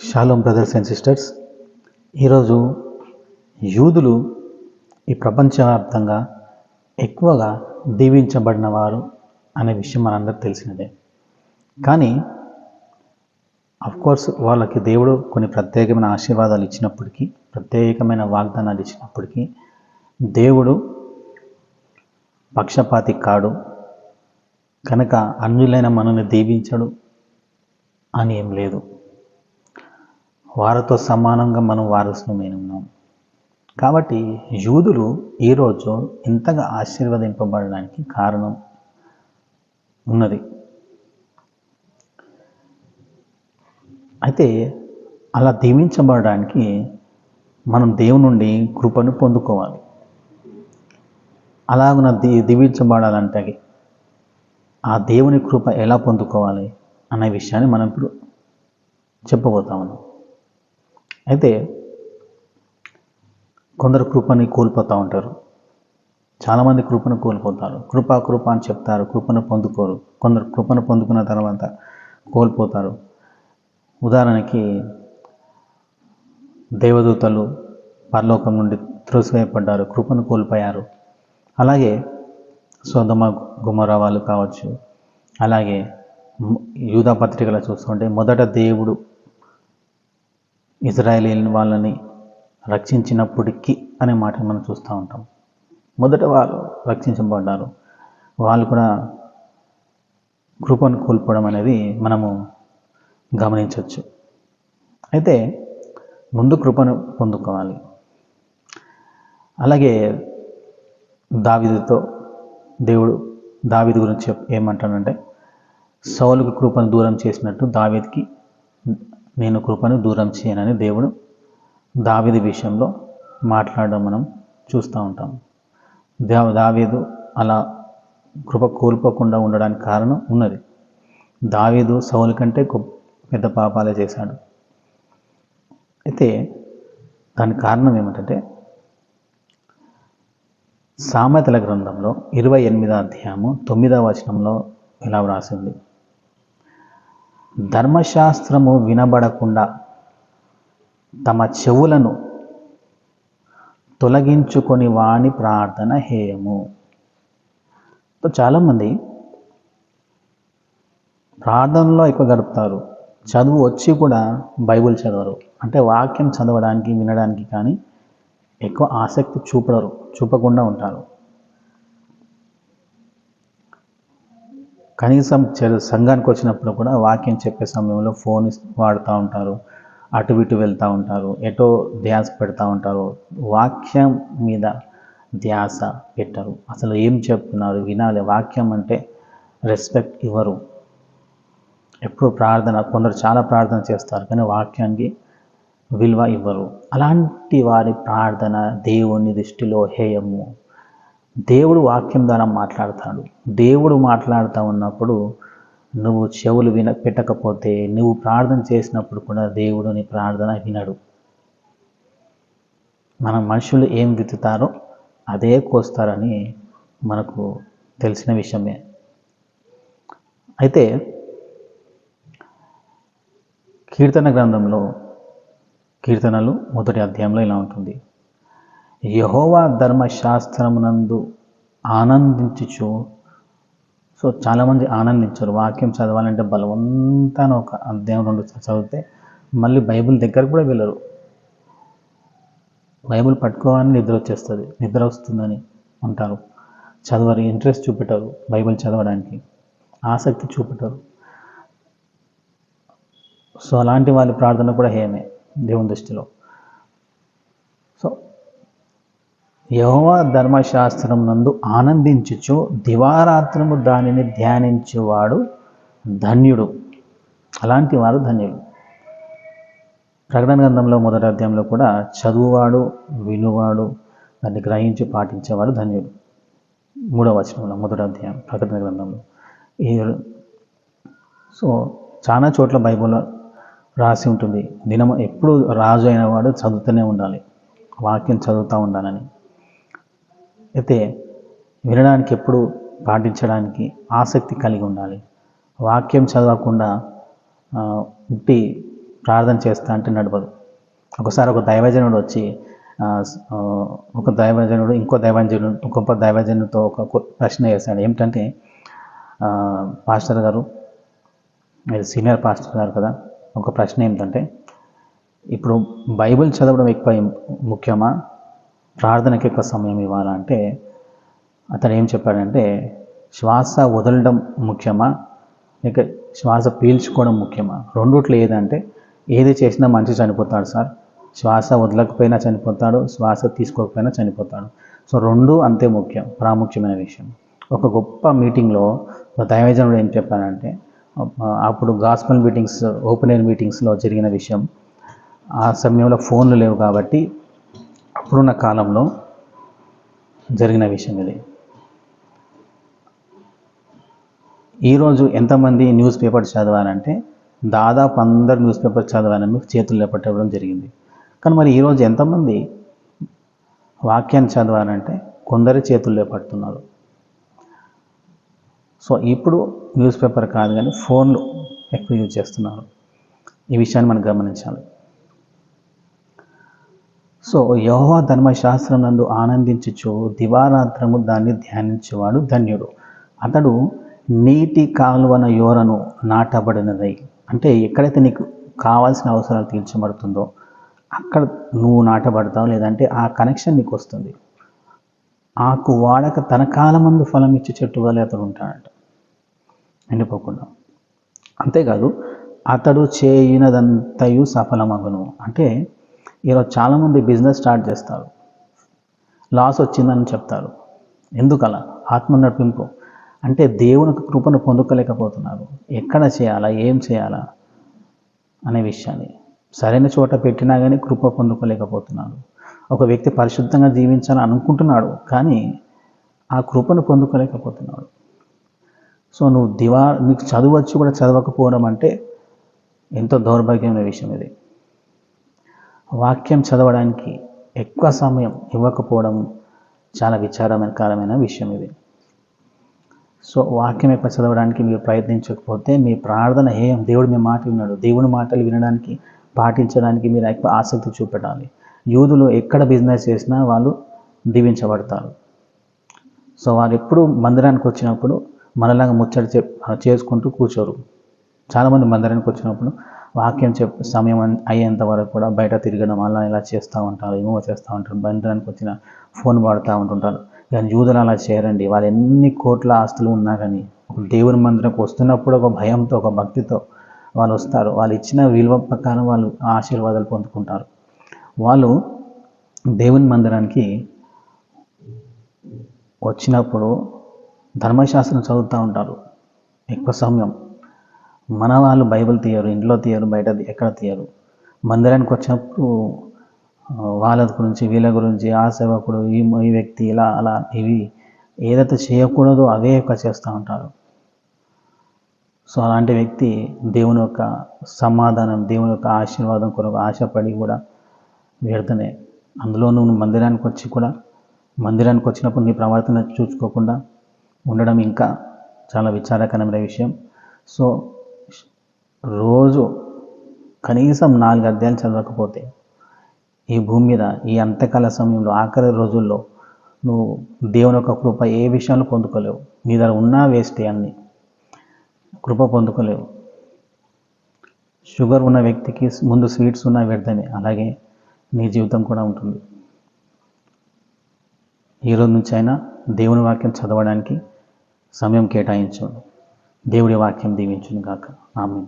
Shalom brothers and sisters ఈరోజు యూదులు ఈ ప్రపంచవ్యాప్తంగా ఎక్కువగా దీవించబడిన వారు అనే విషయం మనందరికి తెలిసినదే. కానీ కోర్స్ వాళ్ళకి దేవుడు కొన్ని ప్రత్యేకమైన ఆశీర్వాదాలు ఇచ్చినప్పటికీ ప్రత్యేకమైన వాగ్దానాలు ఇచ్చినప్పటికీ దేవుడు పక్షపాతి కాడు కనుక అన్యులైన మనల్ని దీవించడు అని ఏం లేదు. వారితో సమానంగా మనం వారసులమైన ఉన్నాం. కాబట్టి యూదులు ఈరోజు ఇంతగా ఆశీర్వదింపబడడానికి కారణం ఉన్నది. అయితే అలా దీవించబడడానికి మనం దేవుని నుండి కృపను పొందుకోవాలి. అలాగున దీ దీవించబడాలంటే ఆ దేవుని కృప ఎలా పొందుకోవాలి అనే విషయాన్ని మనం ఇప్పుడు చెప్పబోతాము అయితే కొందరు కృపని కోల్పోతూ ఉంటారు. చాలామంది కృపను కోల్పోతారు. కృప కృప అని చెప్తారు. కృపను పొందుకోరు. కొందరు కృపను పొందుకున్న తర్వాత కోల్పోతారు. ఉదాహరణకి దేవదూతలు పరలోకం నుండి త్రోసివేయబడ్డారు. కృపను కోల్పోయారు. అలాగే సొంతమ గుమర వాళ్ళు కావచ్చు. అలాగే యూదా పత్రికలు చూస్తుంటే మొదట దేవుడు ఇజ్రాయేలీ వాళ్ళని రక్షించినప్పటికీ అనే మాట మనం చూస్తూ ఉంటాం. మొదట వాళ్ళు రక్షించబడ్డారు. వాళ్ళు కూడా కృపను కోల్పోవడం అనేది మనము గమనించవచ్చు. అయితే ముందు కృపను పొందుకోవాలి. అలాగే దావిదితో దేవుడు దావిది గురించి ఏమంటాడంటే సౌలుకు కృపను దూరం చేసినట్టు దావిదికి నేను కృపను దూరం చేయనని దేవుడు దావిది విషయంలో మాట్లాడడం మనం చూస్తూ ఉంటాం. దా దావీదు అలా కృప కోల్పోకుండా ఉండడానికి కారణం ఉన్నది. దావీదు సౌలు కంటే పెద్ద పాపాలే చేశాడు. అయితే దానికి కారణం ఏమిటంటే సామెతల గ్రంథంలో ఇరవై ఎనిమిదో అధ్యాయము తొమ్మిదవ వచనంలో ఇలా వ్రాసింది. ధర్మశాస్త్రము వినబడకుండా తమ చెవులను తొలగించుకొని వాణి ప్రార్థన హేయము. చాలామంది ప్రార్థనలో ఎక్కువ గడుపుతారు. చదువు వచ్చి కూడా బైబుల్ చదవరు. అంటే వాక్యం చదవడానికి వినడానికి కానీ ఎక్కువ ఆసక్తి చూపడరు చూపకుండా ఉంటారు. కనీసం సంఘానికి వచ్చినప్పుడు కూడా వాక్యం చెప్పే సమయంలో ఫోన్ వాడుతూ ఉంటారు. అటు ఇటు వెళ్తూ ఉంటారు. ఎటో ధ్యాస పెడతా ఉంటారు. వాక్యం మీద ధ్యాస పెట్టరు. అసలు ఏం చెప్తున్నారు? వినాలి. వాక్యం అంటే రెస్పెక్ట్ ఇవ్వరు. ఎప్పుడు ప్రార్థన కొందరు చాలా ప్రార్థన చేస్తారు కానీ వాక్యానికి విలువ ఇవ్వరు. అలాంటి వారి ప్రార్థన దేవుని దృష్టిలో హేయము. దేవుడు వాక్యం ద్వారా మాట్లాడతాడు. దేవుడు మాట్లాడుతూ ఉన్నప్పుడు నువ్వు చెవులు విన పెట్టకపోతే నువ్వు ప్రార్థన చేసినప్పుడు కూడా దేవుడు నీ ప్రార్థన వినడు. మన మనుషులు ఏం విత్తుతారో అదే కోస్తారని మనకు తెలిసిన విషయమే. అయితే కీర్తన గ్రంథంలో కీర్తనలు మొదటి అధ్యాయంలో ఇలా ఉంటుంది. యహోవా ధర్మశాస్త్రమునందు ఆనందించుచు. సో చాలామంది ఆనందించరు. వాక్యం చదవాలంటే బలవంతాన ఒక అధ్యాయం రెండు చదివితే మళ్ళీ బైబిల్ దగ్గరకు కూడా వెళ్ళరు. బైబిల్ పట్టుకోవాలని నిద్ర వచ్చేస్తుంది. నిద్ర వస్తుందని అంటారు. చదవరు ఇంట్రెస్ట్ చూపెట్టరు బైబిల్ చదవడానికి. ఆసక్తి చూపెట్టరు. సో అలాంటి వాళ్ళ ప్రార్థన కూడా హేమే దేవుని దృష్టిలో సో యహోవా ధర్మశాస్త్రం నందు ఆనందించుచు దివారాత్రము దానిని ధ్యానించేవాడు ధన్యుడు. అలాంటి వారు ధన్యులు. ప్రకటన గ్రంథంలో మొదటి అధ్యాయంలో కూడా చదువువాడు వినువాడు దాన్ని గ్రహించి పాటించేవాడు ధన్యుడు మూడవ వచనంలో మొదటి అధ్యాయం ప్రకటన గ్రంథంలో. ఈ సో చాలా చోట్ల బైబిల్లో రాసి ఉంటుంది. దినం ఎప్పుడు రాజు అయిన వాడు చదువుతూనే ఉండాలి. వాక్యం చదువుతూ ఉండాలని. అయితే వినడానికి ఎప్పుడు పాటించడానికి ఆసక్తి కలిగి ఉండాలి. వాక్యం చదవకుండా ఉట్టి ప్రార్థన చేస్తా అంటే నడవదు. ఒకసారి ఒక దైవజనుడు వచ్చి ఒక దైవజనుడు ఇంకో దైవజనుడు గొప్ప దైవజనుడితో ఒక ప్రశ్న వేశాడు. ఏమిటంటే పాస్టర్ గారు మీరు సీనియర్ పాస్టర్ గారు కదా ఒక ప్రశ్న ఏమిటంటే ఇప్పుడు బైబిల్ చదవడం ఎక్కువ ముఖ్యమా? ప్రార్థనకి ఎక్కువ సమయం ఇవ్వాలంటే అతను ఏం చెప్పాడంటే శ్వాస వదలడం ముఖ్యమా? లేక శ్వాస పీల్చుకోవడం ముఖ్యమా? రెండిట్లో ఏదంటే ఏది చేసినా మంచి చనిపోతాడు సార్. శ్వాస వదలకపోయినా చనిపోతాడు శ్వాస తీసుకోకపోయినా చనిపోతాడు. సో రెండు అంతే ముఖ్యం ప్రాముఖ్యమైన విషయం. ఒక గొప్ప మీటింగ్లో దైవజనుడు ఏం చెప్పాడంటే అప్పుడు గాస్పల్ మీటింగ్స్ ఓపెన్ ఎయిర్ మీటింగ్స్లో జరిగిన విషయం ఆ సమయంలో ఫోన్లు లేవు కాబట్టి అప్పుడున్న కాలంలో జరిగిన విషయం ఇది. ఈరోజు ఎంతమంది న్యూస్ పేపర్ చదవాలంటే దాదాపు అందరు న్యూస్ పేపర్ చదవాలని చేతులు లేపట్టడం జరిగింది. కానీ మరి ఈరోజు ఎంతమంది వాక్యాన్ని చదవాలంటే కొందరు చేతులు పడుతున్నారు సో ఇప్పుడు న్యూస్ పేపర్ కాదు కానీ ఫోన్లు ఎక్కువ యూజ్ చేస్తున్నారు. ఈ విషయాన్ని మనం గమనించాలి. సో యహోవా ధర్మశాస్త్రం నందు ఆనందించుచు దివారాత్రము దాన్ని ధ్యానించేవాడు ధన్యుడు. అతడు నీటి కాలువన యోరను నాటబడినదై అంటే ఎక్కడైతే నీకు కావాల్సిన అవసరాలు తీర్చబడుతుందో అక్కడ నువ్వు నాటబడతావు లేదంటే ఆ కనెక్షన్ నీకు వస్తుంది. ఆకు వాడక తన కాలమందు ఫలం ఇచ్చే చెట్టు వలె అతడు ఉంటాడంట. ఎండిపోకుండా అంతేకాదు అతడు చేయినదంతయు సఫలమగును. అంటే ఈరోజు చాలామంది బిజినెస్ స్టార్ట్ చేస్తారు. లాస్ వచ్చిందని చెప్తారు. ఎందుకలా? ఆత్మ నడిపింపు అంటే దేవుని కృపను పొందుకోలేకపోతున్నారు. ఎక్కడ చేయాలా? ఏం చేయాలా? అనే విషయాన్ని. సరైన చోట పెట్టినా కానీ కృప పొందుకోలేకపోతున్నాడు ఒక వ్యక్తి పరిశుద్ధంగా జీవించాలని అనుకుంటున్నాడు కానీ ఆ కృపను పొందుకోలేకపోతున్నాడు సో నువ్వు దివా నీకు చదవచ్చు కూడా చదవకపోవడం అంటే ఎంతో దౌర్భాగ్యమైన విషయం ఇది. వాక్యం చదవడానికి ఎక్కువ సమయం ఇవ్వకపోవడం చాలా విచారకరమైన విషయం ఇది. సో వాక్యం ఎక్కువ చదవడానికి మీరు ప్రయత్నించకపోతే మీ ప్రార్థన ఏం దేవుడు మీ మాట విన్నాడు. దేవుని మాటలు వినడానికి పాటించడానికి మీరు ఎక్కువ ఆసక్తి చూపెట్టాలి. యూదులు ఎక్కడ బిజినెస్ చేసినా వాళ్ళు దీవించబడతారు. సో వారు ఎప్పుడు మందిరానికి వచ్చినప్పుడు మనలాగా ముచ్చట చేసుకుంటూ కూర్చోరు. చాలామంది మందిరానికి వచ్చినప్పుడు వాక్యం చెప్ సమయం అయ్యేంత వరకు కూడా బయట తిరగడం అలా ఇలా చేస్తూ ఉంటారు ఏమో చేస్తూ ఉంటారు మందిరానికి వచ్చిన ఫోన్ వాడుతూ ఉంటుంటారు. కానీ యూదులు అలా చేయరండి. వాళ్ళు ఎన్ని కోట్ల ఆస్తులు ఉన్నా కానీ ఒక దేవుని మందిరంకి వస్తున్నప్పుడు ఒక భయంతో ఒక భక్తితో వాళ్ళు వస్తారు. వాళ్ళు ఇచ్చిన విలువ ప్రకారం వాళ్ళు ఆశీర్వాదాలు పొందుకుంటారు. వాళ్ళు దేవుని మందిరానికి వచ్చినప్పుడు ధర్మశాస్త్రం చదువుతూ ఉంటారు. ఎక్కువ సమయం మన వాళ్ళు బైబిల్ తీయరు ఇంట్లో తీయరు బయట ఎక్కడ తీయరు. మందిరానికి వచ్చినప్పుడు వాళ్ళ గురించి వీళ్ళ గురించి ఆ సేవకుడు ఈ ఈ వ్యక్తి ఇలా అలా ఇవి ఏదైతే చేయకూడదో అవే ఎక్కువ చేస్తూ ఉంటారు. సో అలాంటి వ్యక్తి దేవుని యొక్క సమాధానం దేవుని యొక్క ఆశీర్వాదం కొరకు ఆశపడి కూడా వ్యర్థనే అందులో నువ్వు మందిరానికి వచ్చి కూడా మందిరానికి వచ్చినప్పుడు నీ ప్రవర్తన చూసుకోకుండా ఉండడం ఇంకా చాలా విచారకరమైన విషయం. సో రోజు కనీసం నాలుగు అధ్యాయాలు చదవకపోతే ఈ భూమి మీద ఈ అంతకాల సమయంలో ఆఖరి రోజుల్లో నువ్వు దేవుని యొక్క కృప ఏ విషయంలో పొందుకోలేవు. నీ దగ్గర ఉన్నా వేస్టే అన్ని. కృప పొందుకోలేవు. షుగర్ ఉన్న వ్యక్తికి ముందు స్వీట్స్ ఉన్న వ్యర్థమే అలాగే నీ జీవితం కూడా ఉంటుంది. ఈ రోజు నుంచి అయినా దేవుని వాక్యం చదవడానికి సమయం కేటాయించు. దేవుడి వాక్యం దీవించును కాక ఆమె